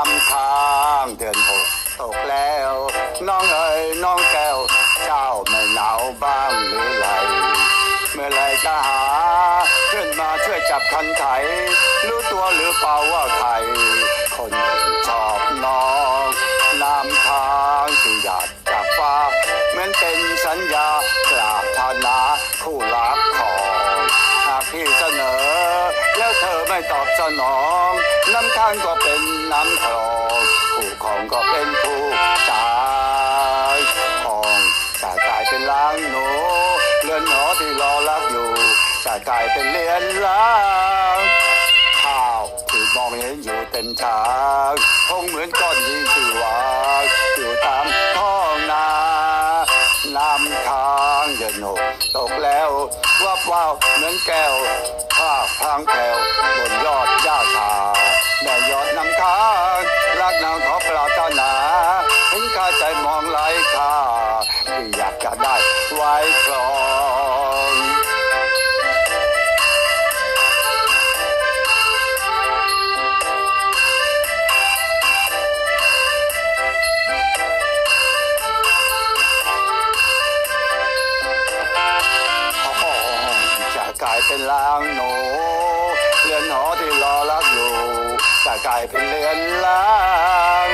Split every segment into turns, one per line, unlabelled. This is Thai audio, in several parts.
ามทางเดือนหกตกแล้ว น้องเอ๋ยน้องแก้ว เจ้าไม่หนาวบ้างหรือไร เมื่อไรจะหาเพื่อนมาช่วยจับคันไถรู้ตัวหรือเปล่าว่าไทยคนชอบน้องน้ำทางที่หยาดจับฟ้าเหมือนเป็นสัญญากราบธนาคู่รักของหากพี่ส ไม่ตอบสนองน้ำค้างก็เป็นน้ำคลองผู้ของก็เป็นผู้ชายของจะกลายเป็นล้างหนูเรือนหอที่รอรักอยู่จะกลายเป็นเรือนล้างข้าวที่มองเห็นอยู่เต็มทางคงเหมือนก้อนดินที่วาง วับวาวเหมือนแก้วภาพพรางแถวบนยอดหญ้าชาแม่ยอดน้ำค้างรักนางขอปรารถนา เป็นลางหนูเรือนหอที่รอรักอยู่จะกลายเป็นเรือนล้าง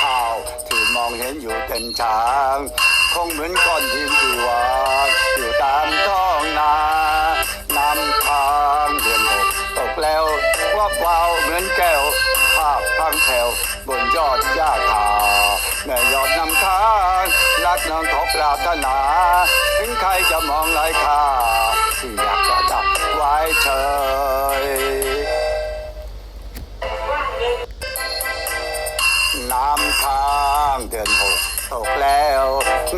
ข้าวที่มองเห็นอยู่เต็มทาง คงเหมือนก้อนดินที่วางอยู่ตามท้องนาน้ำค้างเดือนหกตกแล้ววับวาวเหมือนแก้วภาพพังแถวบนยอดหญ้าคาแม่ยอดน้ำค้าง รักน้องขอปรารถนา ถึงใครจะมองไรค่าที่อยากจะจับไว้เฉยน้ำค้างเดือนหกตกแล้ว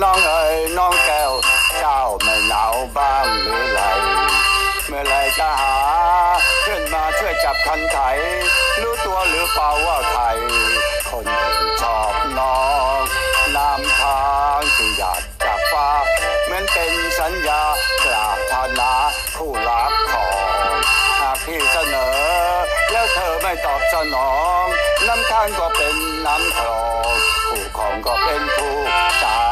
น้องเอ๋ยน้องแก้ว เจ้าไม่หนาวบ้างหรือไรเมื่อไรจะหาขึ้นมาช่วยจับคันไถรู้ตัวหรือเปล่าว่าใครคนชอบ ไม่ตอบสนองน้ำค้างก็เป็นน้ำคลองผู้ของก็เป็นผู้ชา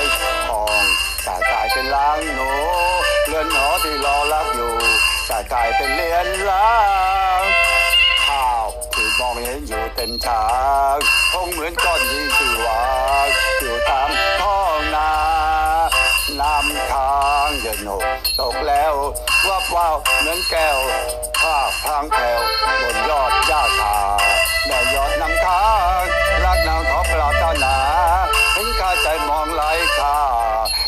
ยของจะกลายเป็นล้างหนูเรือนหอที่รอรักอยู่จะกลายเป็นเรือนล้างข้าวที่มองเห็นอยู่เต็มทางคงเหมือนก้อนดินที่วางอยู่ตามท้องนาน้ำค้างเดินหนกตกแล้ววับวาวเหมือนแก้ว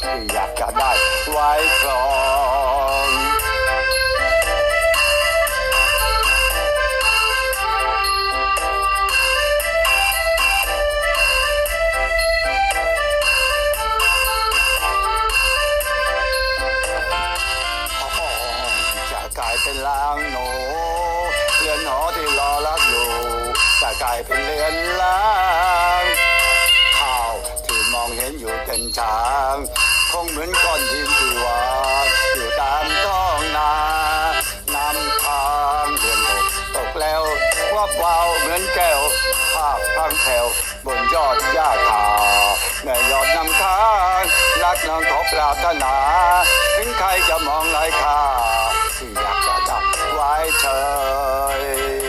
ที่อยากจะได้ไว้ครองจะกลายเป็นลางหนเรือนหอที่รอรักอยู่จะกลายเป็นเรือนลางข้าวที่มองเห็นอยู่เต็มทาง คงเหมือนก้อนดินที่วางอยู่ตามท้องนาน้ำค้างเดือนหกตกแล้ววับวาวเหมือนแก้วภาพพังแถวบนยอดหญ้าคาแม่ยอดน้ำค้างรักนางขอปรารถนา ถึงใครจะมองไรค่าที่อยากจะจับไว้เฉย